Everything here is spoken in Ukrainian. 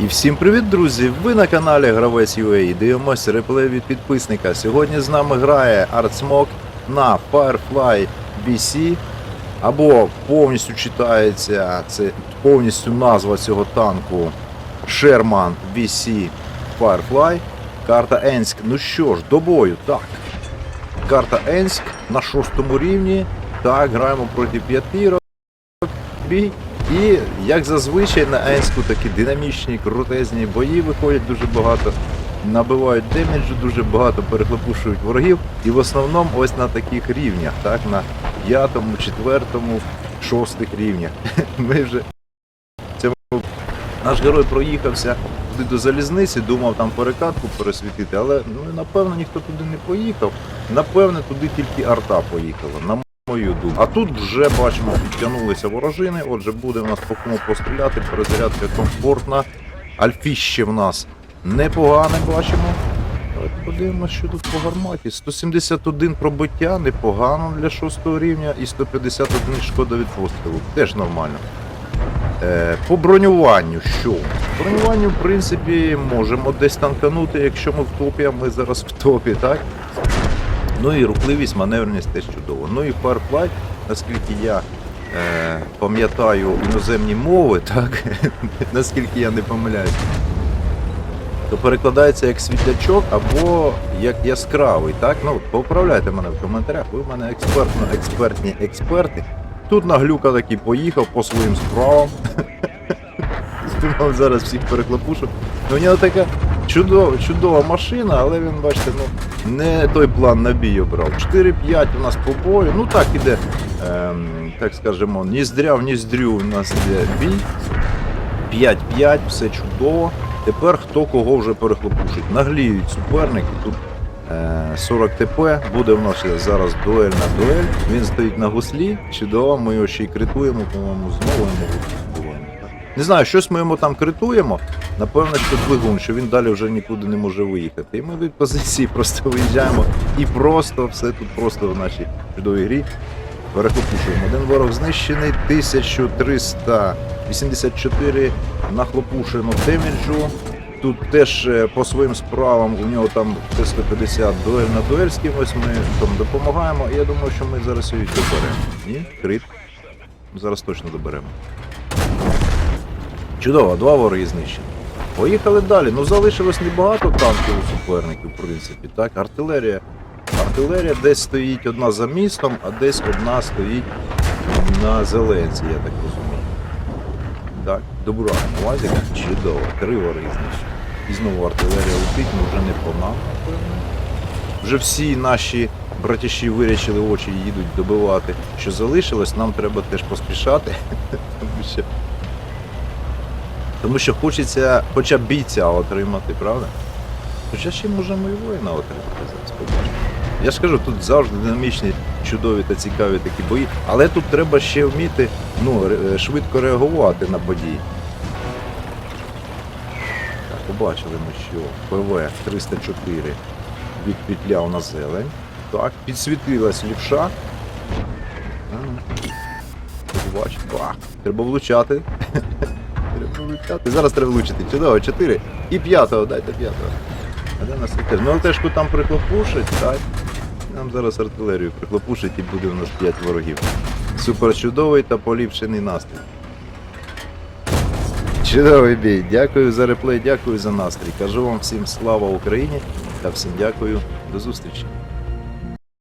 І всім привіт, друзі! Ви на каналі Гравець UA. Дивимося реплей від підписника. Сьогодні з нами грає ArtSmoke на Firefly BC. Або повністю читається це повністю назва цього танку Sherman BC Firefly. Карта Енськ. Ну що ж, до бою, так. Карта Енськ на шостому рівні. Так, граємо проти п'ятірок. Бій. І як зазвичай на Енську такі динамічні, крутезні бої виходять дуже багато, набивають демеджу, дуже багато перехлопушують ворогів. І в основному ось на таких рівнях, так, на п'ятому, четвертому, шостих рівнях. Ми вже цьому наш герой проїхався туди до залізниці, думав там перекатку пересвітити, але ну напевно ніхто туди не поїхав. Напевне, туди тільки арта поїхала. Мою думку. А тут вже бачимо, підтягнулися ворожини. Отже, буде в нас по кому постріляти. Перезарядка комфортна. Альфіще в нас непогане бачимо. Давайте подивимося, що тут по гарматі. 171 пробиття, непогано для 6 рівня, і 151 шкода від пострілу. Теж нормально. Е, по бронюванню що? Бронюванню, в принципі, можемо десь танканути, якщо ми в топі, а ми зараз в топі, так? Ну і рухливість, маневреність теж чудово. Ну і Firefly, наскільки я е, пам'ятаю іноземні мови, так, наскільки я не помиляюсь, то перекладається як світлячок або як яскравий. Так? Ну, поправляйте мене в коментарях, ви в мене експертно, експертні експерти. Тут наглюка такий поїхав по своїм справам. Зараз всіх переклопушу. Ну, у нього така чудова, чудова машина, але він, бачите, ну, не той план на бій обрав. 4-5 у нас по бою. Ну так іде, ем, так скажемо, ніздря в ніздрю у нас іде бій. 5-5, все чудово. Тепер хто кого вже перехлопушить. Нагліють суперники. Тут е, 40 ТП. Буде в нас зараз дуель на дуель. Він стоїть на гуслі. Чудово, ми його ще й критуємо, по-моєму, знову йому. Не знаю, щось ми йому там критуємо. Напевно, що двигун, що він далі вже нікуди не може виїхати. І ми від позиції просто виїжджаємо і просто все тут просто в нашій чудовій грі. Перехлопушуємо. Один ворог знищений, 1384 нахлопушено демеджу. Тут теж е, по своїм справам у нього там Т-150 дуель на дуель з кимось, ми там допомагаємо. І я думаю, що ми зараз її доберемо. Ні? Крит. Зараз точно доберемо. Чудово, два вороги знищені. Поїхали далі. Ну залишилось небагато танків у суперників, в принципі. Так, артилерія. Артилерія десь стоїть одна за містом, а десь одна стоїть на зеленці, я так розумію. Так, добра, Вазик, чудово, три вори знищені. І знову артилерія летить, ну вже не по нам. Вже всі наші братіші вирячили очі і їдуть добивати. Що залишилось, нам треба теж поспішати. тому що хочеться хоча б бійця отримати, правда? Хоча ще можемо і воїна отримати зараз побачимо. Я ж кажу, тут завжди динамічні, чудові та цікаві такі бої, але тут треба ще вміти ну, швидко реагувати на події. Так, побачили ми, що ПВ 304 відпетляв на зелень. Так, підсвітилась лівша. Бачу, бах. Треба влучати. Влучати. Зараз треба влучити. Чудово, 4. І п'ятого, дайте п'ятого. А де нас теж? Ну ЛТшку там прихлопушить, так? Нам зараз артилерію прихлопушить і буде у нас 5 ворогів. Супер чудовий та поліпшений настрій. Чудовий бій. Дякую за реплей, дякую за настрій. Кажу вам всім слава Україні та всім дякую. До зустрічі.